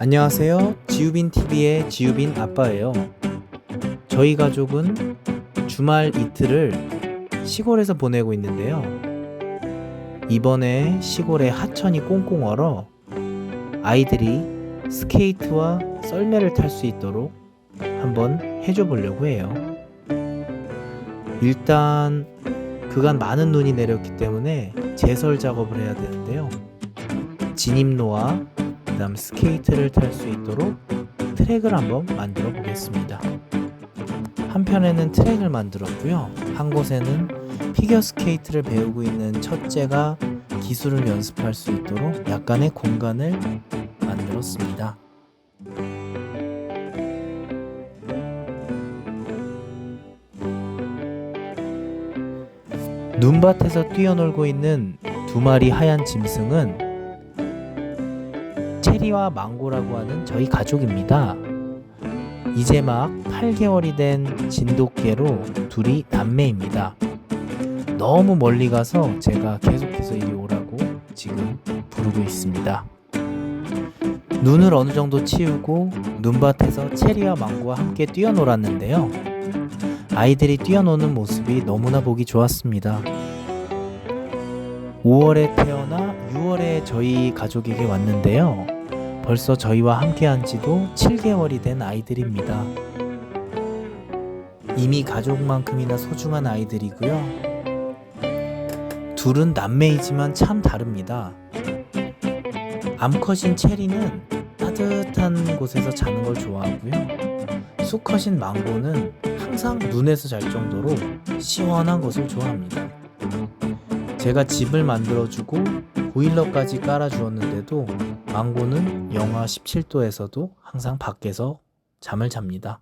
안녕하세요. 지우빈 TV의 지우빈 아빠예요. 저희 가족은 주말 이틀을 시골에서 보내고 있는데요. 이번에 시골에 하천이 꽁꽁 얼어 아이들이 스케이트와 썰매를 탈 수 있도록 한번 해줘 보려고 해요. 일단 그간 많은 눈이 내렸기 때문에 제설 작업을 해야 되는데요. 진입로와 그다음 스케이트를 탈 수 있도록 트랙을 한번 만들어 보겠습니다. 한편에는 트랙을 만들었고요. 한 곳에는 피겨 스케이트를 배우고 있는 첫째가 기술을 연습할 수 있도록 약간의 공간을 만들었습니다. 눈밭에서 뛰어놀고 있는 두 마리 하얀 짐승은 체리와 망고라고 하는 저희 가족입니다. 이제 막 8개월이 된 진돗개로 둘이 남매입니다. 너무 멀리 가서 제가 계속해서 이리 오라고 지금 부르고 있습니다. 눈을 어느 정도 치우고 눈밭에서 체리와 망고와 함께 뛰어놀았는데요. 아이들이 뛰어노는 모습이 너무나 보기 좋았습니다. 5월에 태어나 6월에 저희 가족에게 왔는데요. 벌써 저희와 함께한 지도 7개월이 된 아이들입니다. 이미 가족만큼이나 소중한 아이들이고요. 둘은 남매이지만 참 다릅니다. 암컷인 체리는 따뜻한 곳에서 자는 걸 좋아하고요. 수컷인 망고는 항상 눈에서 잘 정도로 시원한 곳을 좋아합니다. 제가 집을 만들어주고 보일러까지 깔아주었는데도 망고는 영하 17도에서도 항상 밖에서 잠을 잡니다.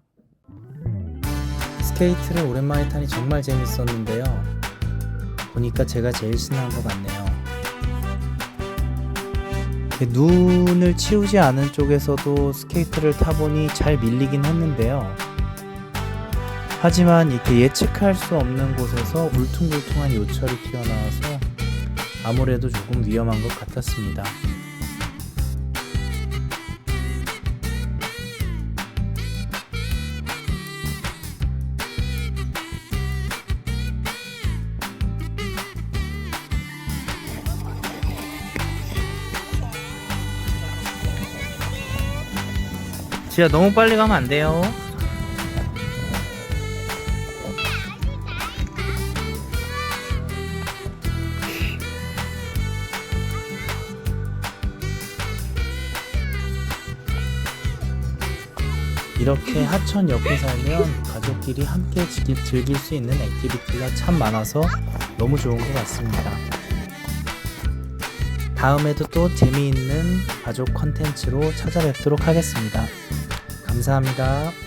스케이트를 오랜만에 타니 정말 재밌었는데요. 보니까 제가 제일 신나는 것 같네요. 눈을 치우지 않은 쪽에서도 스케이트를 타보니 잘 밀리긴 했는데요. 하지만 이렇게 예측할 수 없는 곳에서 울퉁불퉁한 요철이 튀어나와서 아무래도 조금 위험한 것 같았습니다. 지야 너무 빨리 가면 안 돼요. 이렇게 하천 옆에 살면 가족끼리 함께 즐길, 수 있는 액티비티가 참 많아서 너무 좋은 것 같습니다. 다음에도 또 재미있는 가족 컨텐츠로 찾아뵙도록 하겠습니다. 감사합니다.